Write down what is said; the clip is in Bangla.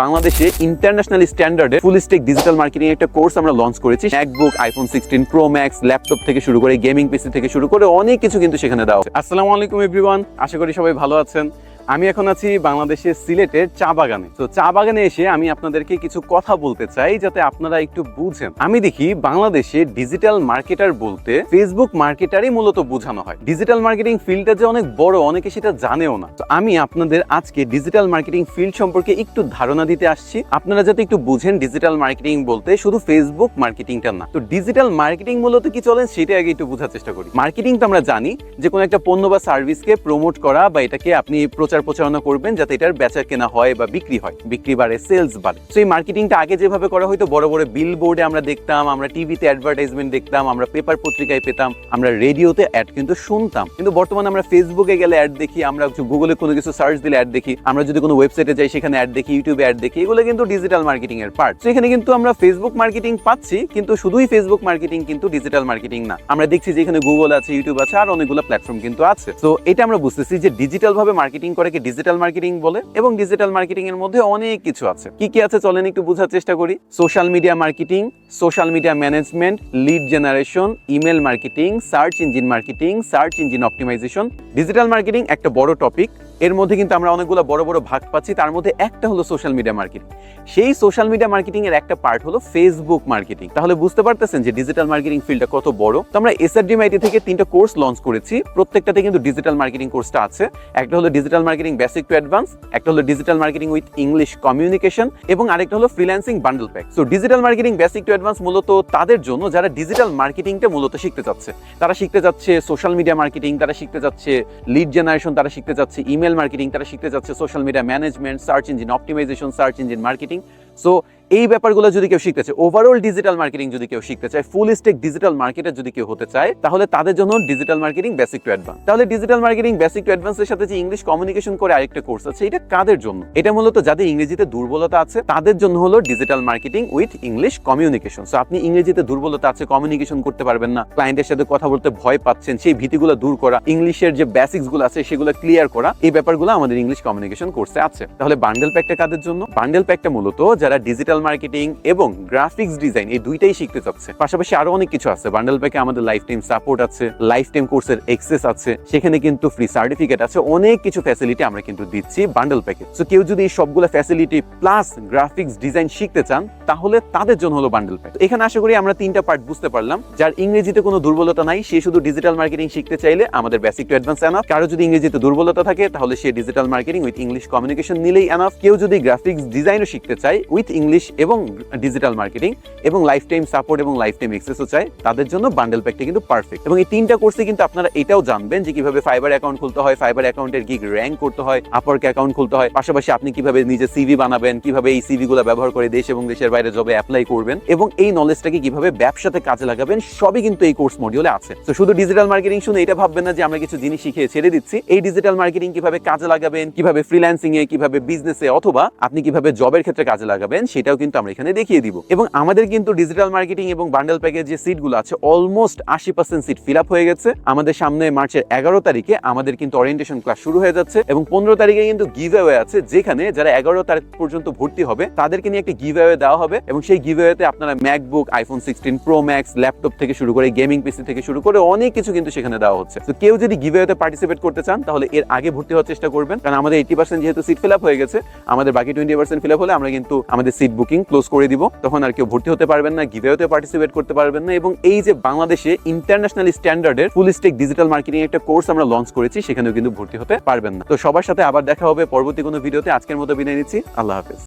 বাংলাদেশে ইন্টারন্যাশনাল স্ট্যান্ডার্ডে ফুল স্টেক ডিজিটাল মার্কেটিং একটা কোর্স আমরা লঞ্চ করেছি। MacBook iPhone sixteen Pro Max laptop থেকে শুরু করে গেমিং পিসি থেকে শুরু করে অনেক কিছু কিন্তু সেখানে দেওয়া আসসালামু আলাইকুম এভরিওয়ান আশা করি সবাই ভালো আছেন। আমি এখন আছি বাংলাদেশের সিলেটের চা বাগানে। তো চা বাগানে এসে আমি আপনাদেরকে কিছু কথা বলতে চাই যাতে আপনারা একটু বুঝেন। আমি দেখি বাংলাদেশে ডিজিটাল মার্কেটার বলতে ফেসবুক মার্কেটারই মূলত বোঝানো হয়। ডিজিটাল মার্কেটিং ফিল্ডটা যে অনেক বড়, অনেকে সেটা জানেও না। তো আমি আপনাদের আজকে ডিজিটাল মার্কেটিং ফিল্ড সম্পর্কে একটু ধারণা দিতে আসছি। আপনারা যাতে একটু বুঝেন ডিজিটাল মার্কেটিং বলতে শুধু ফেসবুক মার্কেটিংটা না। তো ডিজিটাল মার্কেটিং মূলত কি চলেন সেটা আগে একটু বোঝার চেষ্টা করি। মার্কেটিং তো আমরা জানি যে কোনো একটা পণ্য বা সার্ভিসকে প্রমোট করা বা এটাকে আপনি প্রচার প্রচারণা করবেন যাতে এটার বেচা কেনা হয় বা বিক্রি হয়, বিক্রি বাড়ে সেলস বাড়ে। তো এই মার্কেটিংটা আগে যেভাবে করা হয়তো বড় বড় বিল বোর্ডে আমরা দেখতাম, আমরা টিভিতে অ্যাডভার্টাইজমেন্ট দেখতাম, আমরা পেপার পত্রিকায় পেতাম, আমরা রেডিওতে অ্যাড কিন্তু শুনতাম। কিন্তু বর্তমানে আমরা ফেসবুকে গেলে অ্যাড দেখি, আমরা গুগলে কোনো কিছু সার্চ দিলে অ্যাড দেখি, আমরা যদি কোনো ওয়েবসাইটে যাই সেখানে অ্যাড দেখি ইউটিউবে অ্যাড দেখি, এগুলো কিন্তু ডিজিটাল মার্কেটিং এর পার্ট তো এখানে কিন্তু আমরা ফেসবুক মার্কেটিং পাচ্ছি, কিন্তু শুধুই ফেসবুক মার্কেটিং কিন্তু ডিজিটাল মার্কেটিং না। আমরা দেখছি যে এখানে গুগল আছে ইউটিউব আছে, আর অনেকগুলো প্ল্যাটফর্ম কিন্তু আছে। তো এটা আমরা বুঝতেছি যে ডিজিটাল ভাবে মার্কেটিং করে কি ডিজিটাল মার্কেটিং বলে? এবং ডিজিটাল মার্কেটিং এর মধ্যে অনেক কিছু আছে। কি কি আছে চলেন একটু বোঝার চেষ্টা করি। Social media marketing social media management lead generation email marketing search engine marketing search engine optimisation digital marketing একটা বড় টপিক এর মধ্যে কিন্তু আমরা অনেকগুলো বড় বড় ভাগ পাচ্ছি, তার মধ্যে একটা হলো সোশ্যাল মিডিয়া মার্কেটিং সেই সোশ্যাল মিডিয়া মার্কেটিং এর একটা পার্ট হলো ফেসবুক মার্কেটিং তাহলে বুঝতে পারতেছেন যে ডিজিটাল মার্কেটিং ফিল্ডটা কত বড়। তো আমরা এসআরডিএমআইটি থেকে তিনটা কোর্স লঞ্চ করেছি। প্রত্যেকটাতে কিন্তু ডিজিটাল মার্কেটিং কোর্সটা আছে। একটা হলো digital marketing basic to advance একটা হলো digital marketing with English communication এবং আরেকটা হলো freelancing bundle pack so digital marketing basic to advance মূলত তাদের জন্য যারা ডিজিটাল মার্কেটিংটা মূলত শিখতে চাচ্ছে। তারা শিখতে যাচ্ছে সোশ্যাল মিডিয়া মার্কেটিং তারা শিখতে যাচ্ছে লিড জেনারেশন তারা শিখতে যাচ্ছে ইমেল মার্কেটিং তারা শিখতে যাচ্ছে social media management search engine optimisation search engine marketing so এই ব্যাপারগুলো যদি কেউ শিখতে চায় ওভারঅল ডিজিটাল মার্কেটিং যদি কেউ শিখতে চায় ফুল স্টেক ডিজিটাল মার্কেটার যদি কেউ হতে চায়, তাহলে তাদের জন্য digital marketing basic to advance তাহলে ডিজিটাল মার্কেটিং বেসিক টু অ্যাডভান্সের সাথে যে ইংলিশ কমিউনিকেশন করে আরেকটা কোর্স আছে, এটা কাদের জন্য? এটা মূলত যাদের ইংরেজিতে দুর্বলতা আছে, তাদের জন্য হলো digital marketing with English communication so আপনি ইংরেজিতে দুর্বলতা আছে কমিউনিকেশন করতে পারবেন না ক্লায়েন্টের সাথে কথা বলতে ভয় পাচ্ছেন, সেই ভীতিগুলো দূর করা ইংলিশের যে বেসিক্সগুলো আছে, সেগুলো ক্লিয়ার করা, এই ব্যাপারগুলো আমাদের ইংলিশ কমিউনিকেশন কোর্সে আছে। তাহলে বান্ডেল প্যাকটা কাদের জন্য? বান্ডেল প্যাকটা মূলত যারা ডিজিটাল মার্কেটিং এবং গ্রাফিক্স ডিজাইন এই দুইটাই শিখতে চাচ্ছে। পাশাপাশি আরও অনেক কিছু আছে। বান্ডেল প্যাকে আমাদের লাইফ টাইম সাপোর্ট আছে লাইফ টাইম কোর্সের এক্সেস আছে, সেখানে কিন্তু ফ্রি সার্টিফিকেট আছে, অনেক কিছু ফ্যাসিলিটি আমরা কিন্তু দিচ্ছি বান্ডেল প্যাকে সো কেউ যদি এই সবগুলো ফ্যাসিলিটি প্লাস গ্রাফিক্স ডিজাইন শিখতে চান, তাহলে তাদের জন্য হলো বান্ডেল প্যাক এখানে আশা করি আমরা তিনটা পার্ট বুঝতে পারলাম। যার ইংরেজিতে কোনো দুর্বলতা নাই, সে শুধু ডিজিটাল মার্কেটিং শিখতে চাইলে আমাদের বেসিক টু অ্যাডভান্স এনাফ কারও যদি ইংরেজিতে দুর্বলতা থাকে, তাহলে সে digital marketing with English communication নিলেই এনাফ কেউ যদি গ্রাফিক্স ডিজাইনও শিখতে চায় উইথ ইংলিশ এবং ডিজিটাল মার্কেটিং এবং লাইফ টাইম সাপোর্ট এবং লাইফ টাইম এক্সেসও চায় তাদের জন্য বান্ডেল প্যাকটা কিন্তু পারফেক্ট। এবং এই তিনটা কোর্সে কিন্তু আপনারা এটাও জানবেন যে কীভাবে ফাইবার অ্যাকাউন্ট খুলতে হয়, ফাইবার অ্যাকাউন্টের গিগ র্যাঙ্ক করতে হয় আপওয়ার্ক অ্যাকাউন্ট খুলতে হয়, পাশাপাশি আপনি কীভাবে নিজে সিভি বানাবেন, কীভাবে এই সিভি গুলো ব্যবহার করে দেশ এবং দেশের বাইরে জবে অ্যাপ্লাই করবেন এবং এই নলেজটাকে কীভাবে ব্যবসাতে কাজে লাগাবেন, সবই কিন্তু এই কোর্স মডিউলে আছে। তো শুধু ডিজিটাল মার্কেটিং শুনে এটা ভাববেন না যে আমরা কিছু জিনিস শিখে ছেড়ে দিচ্ছি। এই ডিজিটাল মার্কেটিং কীভাবে কাজে লাগাবেন, কীভাবে ফ্রিল্যান্সিং এ কীভাবে বিজনেসে অথবা আপনি কীভাবে জবের ক্ষেত্রে কাজে লাগাবেন, সেটাও কিন্তু আমরা এখানে দেখিয়ে দিব। এবং আমাদের কিন্তু ডিজিটাল মার্কেটিং এবং বান্ডেল প্যাকেজ যে সিটগুলো আছে অলমোস্ট আশি পার্সেন্ট সিট ফিল আপ হয়ে গেছে। আমাদের সামনে মার্চের এগারো তারিখে আমাদের কিন্তু অরিয়েন্টেশন ক্লাস শুরু হয়ে যাচ্ছে এবং পনেরো তারিখে কিন্তু গিভ অ্যাওয়ে আছে, যেখানে যারা এগারো তারিখ পর্যন্ত ভর্তি হবে, তাদেরকে নিয়ে একটা গিভ অ্যাওয়ে দেওয়া হবে এবং সেই গিভ অ্যাওয়েতে আপনারা MacBook iPhone sixteen Pro Max laptop থেকে শুরু করে গেমিং পিসি থেকে শুরু করে অনেক কিছু কিন্তু সেখানে দেওয়া হচ্ছে। তো কেউ যদি গিভ অ্যাওয়েতে পার্টিসিপেট করতে চান, তাহলে এর আগে ভর্তি হওয়ার চেষ্টা করবেন। কারণ আমাদের এইটি পার্সেন্ট যেহেতু সিট ফিল আপ হয়ে গেছে, আমাদের বাকি টোয়েন্টি পার্সেন্ট ফিল আপ হলে আমরা কিন্তু আমাদের সিট বুকিং ক্লোজ করে দিব, তখন আর কেউ ভর্তি হতে পারবেন না গিভেওতে পার্টিসিপেট করতে পারবেন না এবং এই যে বাংলাদেশে ইন্টারন্যাশনাল স্ট্যান্ডার্ডের ফুল স্টেক ডিজিটাল মার্কেটিং একটা কোর্স আমরা লঞ্চ করেছি, সেখানেও কিন্তু ভর্তি হতে পারবেন না। তো সবার সাথে আবার দেখা হবে পরবর্তী কোনো ভিডিওতে আজকের মতো বিদায় নিচ্ছি। আল্লাহ হাফেজ।